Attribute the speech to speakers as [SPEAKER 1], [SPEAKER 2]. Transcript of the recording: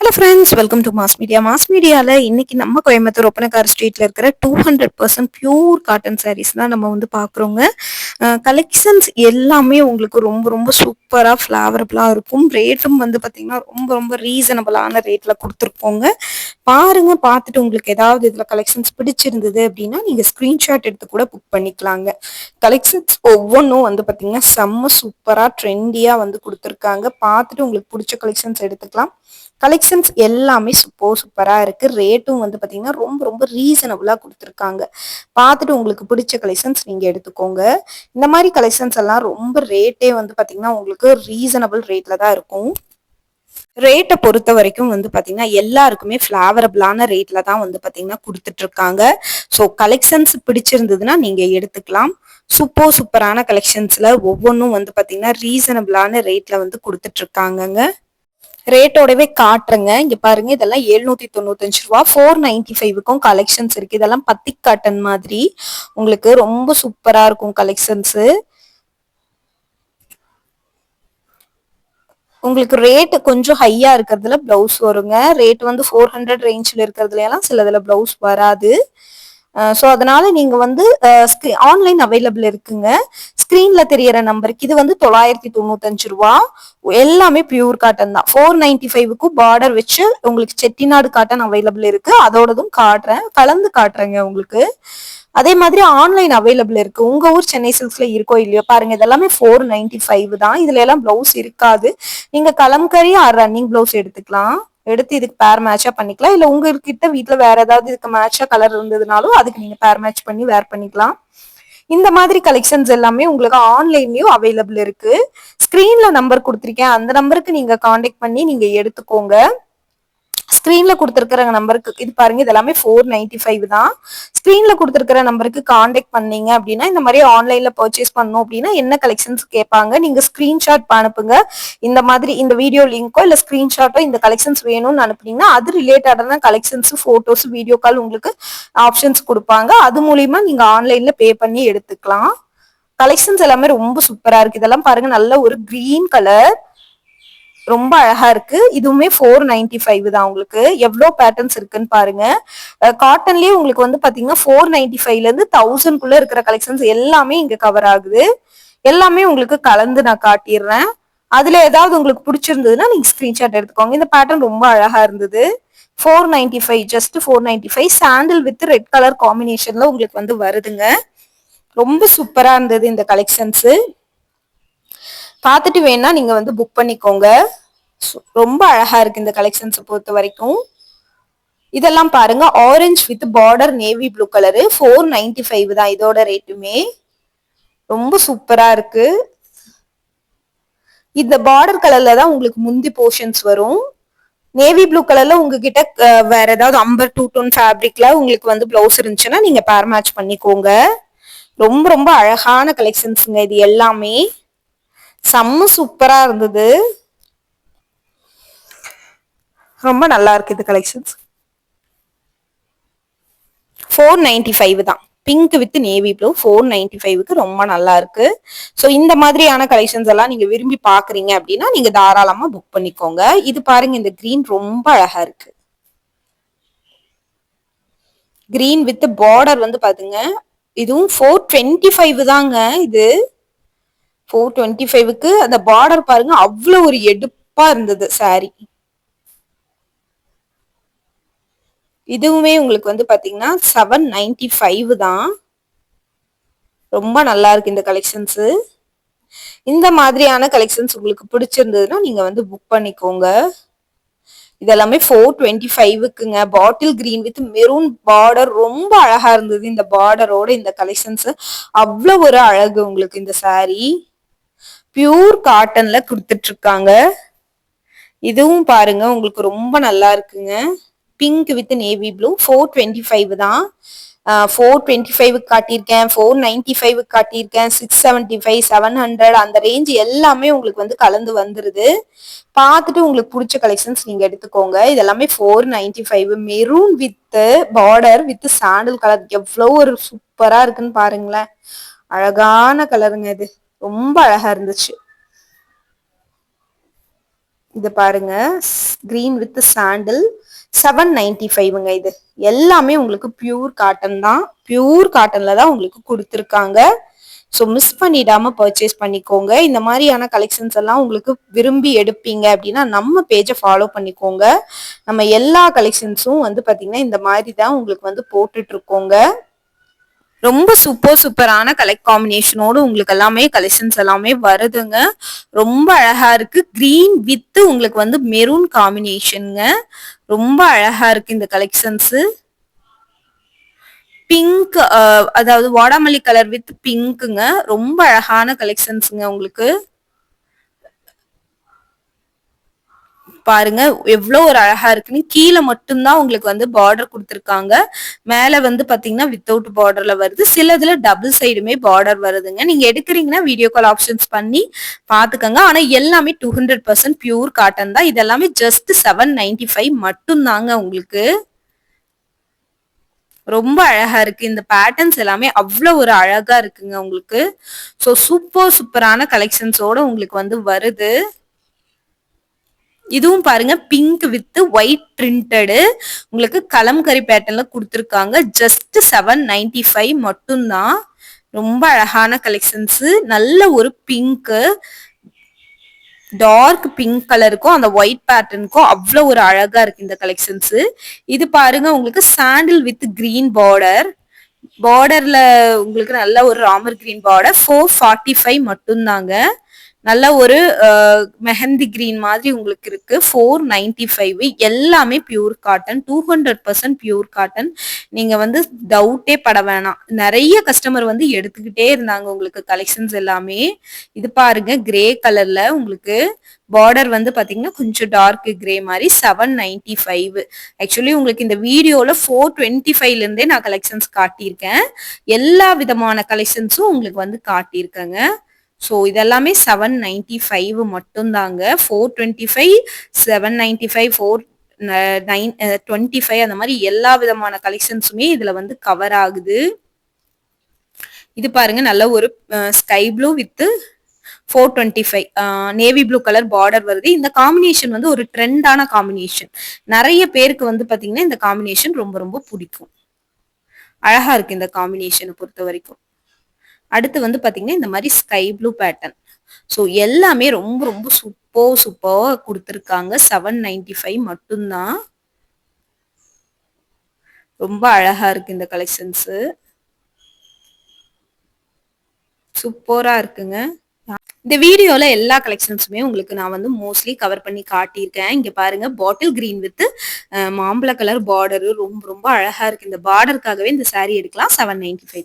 [SPEAKER 1] Hello friends welcome to mass media mass மீடியாவில் இன்னைக்கு நம்ம கோயம்புத்தூர் ஒப்பனக்கார் ஸ்ட்ரீட்ல இருக்கிற two hundred percent pure cotton sarees தான் நம்ம வந்து பார்க்குறோங்க. கலெக்ஷன்ஸ் எல்லாமே உங்களுக்கு ரொம்ப ரொம்ப சூப்பராக ஃப்ளேவரபுளாக இருக்கும். ரேட்டும் வந்து பார்த்தீங்கன்னா ரொம்ப ரொம்ப ரீசனபிளான ரேட்டில் கொடுத்துருப்போங்க. பாருங்க பார்த்துட்டு உங்களுக்கு ஏதாவது இதில் கலெக்ஷன்ஸ் பிடிச்சிருந்தது அப்படின்னா நீங்கள் ஸ்க்ரீன்ஷாட் எடுத்து கூட புக் பண்ணிக்கலாங்க. கலெக்ஷன்ஸ் ஒவ்வொன்றும் வந்து பார்த்தீங்கன்னா செம்ம சூப்பராக ட்ரெண்டியாக வந்து கொடுத்துருக்காங்க. பார்த்துட்டு உங்களுக்கு பிடிச்ச கலெக்ஷன்ஸ் எடுத்துக்கலாம். கலெக்ஷன்ஸ் எல்லாமே சூப்பர் சூப்பராக இருக்குது ரேட்டும் வந்து பார்த்தீங்கன்னா ரொம்ப ரொம்ப ரீசனபுளாக கொடுத்துருக்காங்க. பார்த்துட்டு உங்களுக்கு பிடிச்ச கலெக்ஷன்ஸ் நீங்கள் எடுத்துக்கோங்க. இந்த மாதிரி கலெக்ஷன்ஸ் எல்லாம் ரொம்ப ரேட்டே வந்து பார்த்தீங்கன்னா உங்களுக்கு ரீசனபிள் ரேட்டில் தான் இருக்கும். ரேட்டை பொறுத்த வரைக்கும் வந்து பார்த்தீங்கன்னா எல்லாருக்குமே ஃப்ளேவரபிளான ரேட்டில் தான் வந்து பார்த்தீங்கன்னா கொடுத்துட்ருக்காங்க. ஸோ கலெக்ஷன்ஸ் பிடிச்சிருந்ததுன்னா நீங்கள் எடுத்துக்கலாம். சூப்பர் சூப்பரான கலெக்ஷன்ஸில் ஒவ்வொன்றும் வந்து பார்த்தீங்கன்னா ரீசனபிளான ரேட்டில் வந்து கொடுத்துட்ருக்காங்கங்க. ரேட்டோடவே காட்டுறேங்க. இங்க பாருங்க இதெல்லாம் எழுநூத்தி தொண்ணூத்தஞ்சு ரூபா. ஃபோர் நைன்டி ஃபைவுக்கும் கலெக்ஷன்ஸ் இருக்கு. இதெல்லாம் பத்தி காட்டன் மாதிரி. உங்களுக்கு ரொம்ப சூப்பரா இருக்கும் கலெக்ஷன்ஸு உங்களுக்கு ரேட் கொஞ்சம் ஹையா இருக்கிறதுல பிளவுஸ் வருங்க. ரேட் வந்து ஃபோர் ஹண்ட்ரட் ரேஞ்சில் இருக்கிறதுல எல்லாம் சிலதுல பிளவுஸ் வராது. ஸோ அதனால நீங்க வந்து ஆன்லைன் அவைலபிள் இருக்குங்க. ஸ்க்ரீனில் தெரியற நம்பருக்கு இது வந்து தொள்ளாயிரத்தி தொண்ணூத்தஞ்சு ரூபா. எல்லாமே பியூர் காட்டன் தான். ஃபோர் நைன்டி ஃபைவுக்கு பார்டர் வச்சு உங்களுக்கு செட்டிநாடு காட்டன் அவைலபிள் இருக்கு. அதோடதும் காட்டுறேன். கலந்து காட்டுறேங்க உங்களுக்கு. அதே மாதிரி ஆன்லைன் அவைலபிள் இருக்கு. உங்க ஊர் சென்னை சில்க்ஸ்ல இருக்கோ இல்லையோ பாருங்க இதெல்லாமே ஃபோர் நைன்டி ஃபைவ் தான். இதுல எல்லாம் பிளவுஸ் இருக்காது. நீங்க கலம்கரி ஆர் ரன்னிங் பிளவுஸ் எடுத்துக்கலாம். எடுத்து இதுக்கு பேர் மேட்சா பண்ணிக்கலாம். இல்ல உங்ககிட்ட வீட்டுல வேற ஏதாவது இதுக்கு மேட்சா கலர் இருந்ததுனாலும் அதுக்கு நீங்க பேர் மேட்ச் பண்ணி வேர் பண்ணிக்கலாம். இந்த மாதிரி கலெக்ஷன்ஸ் எல்லாமே உங்களுக்கு ஆன்லைன்லயும் அவைலபிள் இருக்கு. ஸ்கிரீன்ல நம்பர் கொடுத்துருக்கேன். அந்த நம்பருக்கு நீங்க காண்டாக்ட் பண்ணி நீங்க எடுத்துக்கோங்க. ஸ்க்ரீன்ல கொடுத்துருக்கிற நம்பருக்கு இது பாருங்க இது எல்லாமே ஃபோர் நைன்டி ஃபைவ் தான். ஸ்க்ரீன்ல கொடுத்துருக்கிற நம்பருக்கு காண்டாக்ட் பண்ணீங்க அப்படின்னா இந்த மாதிரி ஆன்லைன்ல பர்ச்சேஸ் பண்ணணும் அப்படின்னா என்ன கலெக்ஷன்ஸ் கேட்பாங்க நீங்க ஸ்கிரீன்ஷாட் அனுப்புங்க. இந்த மாதிரி இந்த வீடியோ லிங்கோ இல்ல ஸ்கிரீன்ஷாட்டோ இந்த கலெக்ஷன்ஸ் வேணும்னு அனுப்புனீங்கன்னா அது ரிலேட்டடான கலெக்ஷன்ஸ் போட்டோஸ் வீடியோ கால் உங்களுக்கு ஆப்ஷன்ஸ் கொடுப்பாங்க. அது மூலியமா நீங்க ஆன்லைன்ல பே பண்ணி எடுத்துக்கலாம். கலெக்ஷன்ஸ் எல்லாமே ரொம்ப சூப்பரா இருக்கு. இதெல்லாம் பாருங்க நல்ல ஒரு கிரீன் கலர் ரொம்ப அழகா இருக்கு. இதுவுமே ஃபோர் நைன்டி ஃபைவ் தான் உங்களுக்கு. எவ்வளோ பேட்டர்ன்ஸ் இருக்குன்னு பாருங்க. காட்டன்லயே உங்களுக்கு வந்து பாத்தீங்கன்னா ஃபோர் நைன்டி ஃபைவ்ல இருந்து தௌசண்ட் குள்ள இருக்கிற கலெக்ஷன்ஸ் எல்லாமே இங்க கவர் ஆகுது. எல்லாமே உங்களுக்கு கலந்து நான் காட்டிடுறேன். அதுல ஏதாவது உங்களுக்கு பிடிச்சிருந்ததுன்னா நீங்க ஸ்கிரீன்ஷாட் எடுத்துக்கோங்க. இந்த பேட்டர்ன் ரொம்ப அழகா இருந்தது. Four ninety five just four ninety five sandal with red colour காம்பினேஷன்ல உங்களுக்கு வந்து வருதுங்க. ரொம்ப சூப்பரா இருந்தது இந்த கலெக்ஷன்ஸ் பார்த்துட்டு வேணா நீங்க வந்து புக் பண்ணிக்கோங்க. ரொம்ப அழகா இருக்கு இந்த கலெக்ஷன்ஸை பொறுத்த வரைக்கும். இதெல்லாம் பாருங்க orange with border navy blue colour four ninety five தான் இதோட ரேட்டுமே ரொம்ப சூப்பரா இருக்கு. இந்த பார்டர் கலர்ல தான் உங்களுக்கு முந்தி போர்ஷன்ஸ் வரும். நேவி ப்ளூ கலர்ல உங்ககிட்ட வேற ஏதாவது அம்பர் டூ டோன் ஃபேப்ரிக்ல உங்களுக்கு வந்து பிளவுஸ் இருந்துச்சுன்னா நீங்க பேர் மேட்ச் பண்ணிக்கோங்க. ரொம்ப ரொம்ப அழகான கலெக்ஷன்ஸுங்க இது எல்லாமே. செம்ம சூப்பரா இருந்தது. ரொம்ப நல்லா இருக்கு இது கலெக்ஷன்ஸ் ஃபோர் நைன்டி ஃபைவ் தான். Pink with navy blue four ninety ஃபைவ்க்கு ரொம்ப நல்லா இருக்கு. ஸோ இந்த மாதிரியான கலெக்ஷன்ஸ் எல்லாம் நீங்க விரும்பி பாக்குறீங்க அப்படின்னா நீங்க தாராளமா புக் பண்ணிக்கோங்க. இது பாருங்க இந்த கிரீன் ரொம்ப அழகா இருக்கு. கிரீன் வித் பார்டர் வந்து பாத்துங்க. இதுவும் ஃபோர் டுவெண்ட்டி ஃபைவ் தாங்க இது. ஃபோர் டுவெண்ட்டி ஃபைவுக்கு அந்த பார்டர் பாருங்க அவ்வளோ ஒரு எடுப்பா இருந்தது சாரி இதுவுமே உங்களுக்கு வந்து பாத்தீங்கன்னா செவன் நைன்டி ஃபைவ் தான். ரொம்ப நல்லா இருக்கு இந்த கலெக்ஷன்ஸு இந்த மாதிரியான கலெக்ஷன்ஸ் உங்களுக்கு பிடிச்சிருந்ததுன்னா நீங்க வந்து புக் பண்ணிக்கோங்க. இதெல்லாமே four twenty ஃபைவுக்குங்க bottle green with maroon border ரொம்ப அழகா இருந்தது இந்த பார்டரோட இந்த கலெக்ஷன்ஸ் அவ்வளோ ஒரு அழகு உங்களுக்கு இந்த சாரீ பியூர் காட்டன்ல கொடுத்துட்டு இருக்காங்க இதுவும் பாருங்க உங்களுக்கு ரொம்ப நல்லா இருக்குங்க. Pink with navy blue four twenty five தான் ஃபோர் டுவெண்ட்டி ஃபைவ் காட்டியிருக்கேன் ஃபோர் நைன்டி ஃபைவுக்கு காட்டியிருக்கேன் six seventy five seven hundred அந்த ரேஞ்ச் எல்லாமே உங்களுக்கு வந்து கலந்து வந்துருது. பார்த்துட்டு உங்களுக்கு பிடிச்ச கலெக்ஷன்ஸ் நீங்கள் எடுத்துக்கோங்க. இது எல்லாமே four ninety five maroon with border with sandal colour எவ்வளோ ஒரு சூப்பராக இருக்குன்னு பாருங்களேன். அழகான கலருங்க இது. ரொம்ப அழகா இருந்துச்சு. இது பாருங்க. Green with sandal seven ninety ஃபைவ்ங்க இது. எல்லாமே உங்களுக்கு பியூர் காட்டன் தான். பியூர் காட்டன்ல தான் உங்களுக்கு கொடுத்துருக்காங்க. ஸோ மிஸ் பண்ணிடாம பர்ச்சேஸ் பண்ணிக்கோங்க. இந்த மாதிரியான கலெக்ஷன்ஸ் எல்லாம் உங்களுக்கு விரும்பி எடுப்பீங்க அப்படின்னா நம்ம பேஜை ஃபாலோ பண்ணிக்கோங்க. நம்ம எல்லா கலெக்ஷன்ஸும் வந்து பார்த்தீங்கன்னா இந்த மாதிரி தான் உங்களுக்கு வந்து போட்டுட்டு இருக்கோங்க. ரொம்ப சூப்பர் சூப்பரான கலெக்ட் காம்பினேஷனோடு உங்களுக்கு எல்லாமே கலெக்ஷன்ஸ் எல்லாமே வருதுங்க. ரொம்ப அழகா இருக்கு. கிரீன் வித் உங்களுக்கு வந்து மெரூன் காம்பினேஷனுங்க ரொம்ப அழகா இருக்கு இந்த கலெக்ஷன்ஸ் பிங்க் அதாவது வாடாமல்லி கலர் வித் பிங்க்குங்க ரொம்ப அழகான கலெக்ஷன்ஸுங்க உங்களுக்கு. பாருங்க எவ்வளோ ஒரு அழகா இருக்குன்னு. கீழே மட்டும்தான் உங்களுக்கு வந்து பார்டர் கொடுத்துருக்காங்க. மேல வந்து பாத்தீங்கன்னா வித்தவுட் பார்டர்ல வருது. சிலதுல டபுள் சைடுமே பார்டர் வருதுங்க. நீங்க எடுக்கிறீங்கன்னா வீடியோ கால் ஆப்ஷன்ஸ் பண்ணி பாத்துக்கோங்க. ஆனா எல்லாமே two hundred percent pure cotton தான். இது எல்லாமே ஜஸ்ட் செவன் நைன்டி ஃபைவ் மட்டும்தாங்க உங்களுக்கு. ரொம்ப அழகா இருக்கு. இந்த பேட்டர்ன்ஸ் எல்லாமே அவ்வளோ ஒரு அழகா இருக்குங்க உங்களுக்கு. ஸோ சூப்பர் சூப்பரான கலெக்ஷன்ஸோட உங்களுக்கு வந்து வருது. இதுவும் பாருங்க பிங்க் வித் ஒயிட் பிரிண்டடு உங்களுக்கு கலம்கரி பேட்டர்ன்ல கொடுத்துருக்காங்க. ஜஸ்ட் செவன் நைன்டி ஃபைவ் மட்டும்தான். ரொம்ப அழகான கலெக்ஷன்ஸ் நல்ல ஒரு பிங்க்கு டார்க் பிங்க் கலருக்கும் அந்த ஒயிட் பேட்டர்னுக்கும் அவ்வளோ ஒரு அழகா இருக்கு இந்த கலெக்ஷன்ஸ் இது பாருங்க உங்களுக்கு சாண்டில் வித் கிரீன் பார்டர் பார்டர்ல உங்களுக்கு நல்ல ஒரு Ramar green border four forty five மட்டும்தாங்க. நல்ல ஒரு மெஹந்தி கிரீன் மாதிரி உங்களுக்கு இருக்கு. ஃபோர் நைன்டி ஃபைவ் எல்லாமே pure cotton two hundred percent pure cotton நீங்க வந்து டவுட்டே பட வேணாம். நிறைய கஸ்டமர் வந்து எடுத்துக்கிட்டே இருந்தாங்க உங்களுக்கு கலெக்ஷன்ஸ் எல்லாமே. இது பாருங்க கிரே கலர்ல உங்களுக்கு பார்டர் வந்து பாத்தீங்கன்னா கொஞ்சம் டார்க் கிரே மாதிரி செவன் நைன்டி ஃபைவ் ஆக்சுவலி உங்களுக்கு இந்த வீடியோல ஃபோர் டுவெண்ட்டி ஃபைவ்ல இருந்தே நான் கலெக்ஷன்ஸ் காட்டியிருக்கேன். எல்லா விதமான கலெக்ஷன்ஸும் உங்களுக்கு வந்து காட்டியிருக்கேங்க. ஸோ இதெல்லாமே செவன் நைன்டி ஃபைவ் மட்டும்தாங்க. Four twenty five seven ninety five four nine twenty five அந்த மாதிரி எல்லா விதமான கலெக்ஷன்ஸுமே இதில் வந்து கவர் ஆகுது. இது பாருங்க நல்ல ஒரு sky blue with four twenty five navy blue colour border வருது. இந்த காம்பினேஷன் வந்து ஒரு ட்ரெண்டான காம்பினேஷன் நிறைய பேருக்கு வந்து பார்த்தீங்கன்னா இந்த காம்பினேஷன் ரொம்ப ரொம்ப பிடிக்கும். அழகா இருக்கு இந்த காம்பினேஷனை பொறுத்த வரைக்கும் அடுத்து வந்து பாத்தீங்கன்னா இந்த மாதிரி ஸ்கை ப்ளூ பேட்டர்ன் ஸோ எல்லாமே ரொம்ப ரொம்ப சூப்பர் சூப்பராக கொடுத்துருக்காங்க. செவன் நைன்டி ஃபைவ் மட்டும்தான். ரொம்ப அழகா இருக்கு இந்த கலெக்ஷன்ஸு சூப்பராக இருக்குங்க. இந்த வீடியோல எல்லா கலெக்ஷன்ஸுமே உங்களுக்கு நான் வந்து மோஸ்ட்லி கவர் பண்ணி காட்டியிருக்கேன். இங்க பாருங்க பாட்டில் கிரீன் வித் மாம்பழ கலர் பார்டரு ரொம்ப ரொம்ப அழகா இருக்கு. இந்த பார்டருக்காகவே இந்த சாரீ எடுக்கலாம். Seven ninety five